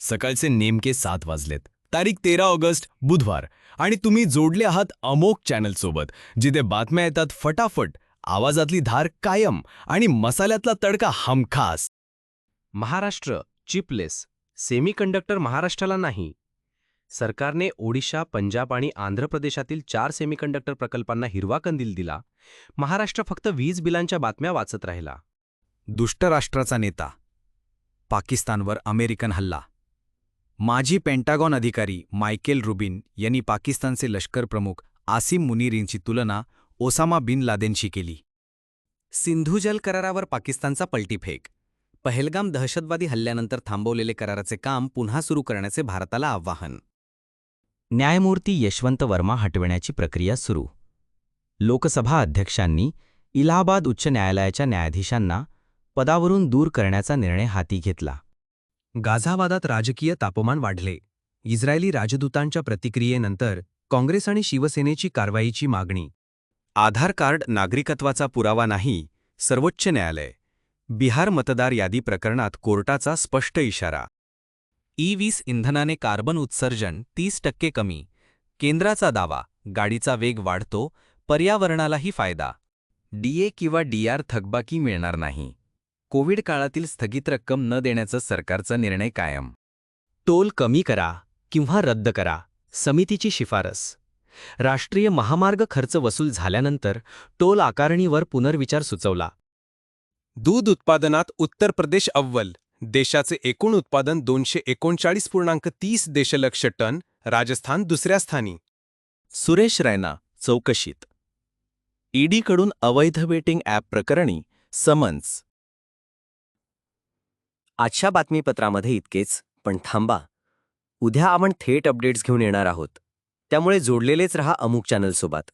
सकाळचे नेमके सात वाजलेत. तारीख तेरा ऑगस्ट बुधवार. आणि तुम्ही जोडले आहात अमोक चॅनलसोबत जिथे बातम्या येतात फटाफट आवाजातली धार कायम आणि मसाल्यातला तडका हमखास. महाराष्ट्र चिपलेस सेमीकंडक्टर महाराष्ट्राला नाही. सरकारने ओडिशा पंजाब आणि आंध्र प्रदेशातील चार सेमीकंडक्टर प्रकल्पांना हिरवा कंदील दिला. महाराष्ट्र फक्त वीज बिलांच्या बातम्या वाचत राहिला. दुष्ट राष्ट्राचा नेता. पाकिस्तानवर अमेरिकन हल्ला. माजी पेंटागॉन अधिकारी मायकेल रुबिन यांनी पाकिस्तानचे लष्कर प्रमुख आसिम मुनीर यांची तुलना ओसामा बिन लादेनशी केली. सिंधू जल करारावर पाकिस्तानचा पलटीफेक पहलगाम दहशतवादी हल्ल्यानंतर थांबवलेले कराराचे काम पुन्हा सुरू करण्याचे भारताला आव्हान. न्यायमूर्ती यशवंत वर्मा हटविण्याची प्रक्रिया सुरू. लोकसभा अध्यक्षांनी इलाहाबाद उच्च न्यायालयाच्या न्यायाधीशांना पदावरून दूर करण्याचा निर्णय हाती घेतला. गाझावादात राजकीय तापमान वाढले. इस्रायली राजदूतांच्या प्रतिक्रियेनंतर काँग्रेस आणि शिवसेनेची कारवाईची मागणी. आधार कार्ड नागरिकत्वाचा पुरावा नाही सर्वोच्च न्यायालय. बिहार मतदार यादी प्रकरणात कोर्टाचा स्पष्ट इशारा. ई वीस इंधनाने कार्बन उत्सर्जन तीस टक्के कमी. केंद्राचा दावा गाडीचा वेग वाढतो पर्यावरणालाही फायदा. डीए किंवा डीआर थकबाकी मिळणार नाही. कोविड काळातील स्थगित रक्कम न देण्याचा सरकारचा निर्णय कायम. टोल कमी करा किंवा रद्द करा समितीची शिफारस. राष्ट्रीय महामार्ग खर्च वसूल झाल्यानंतर टोल आकारणीवर पुनर्विचार सुचवला. दूध उत्पादनात उत्तर प्रदेश अव्वल देशाचे एकूण उत्पादन दोनशे एकोणचाळीस पूर्णांक तीस दशलक्ष टन राजस्थान दुसऱ्या स्थानी. सुरेश रैना चौकशीत. ईडीकडून अवैध वेटिंग ॲप प्रकरणी समन्स. आजच्या बातमीपत्रामध्ये इतकेच पण थांबा. उद्या आपण थेट अपडेट्स घेऊन येणार आहोत. त्यामुळे जोडलेलेच रहा अमुक चॅनलसोबत.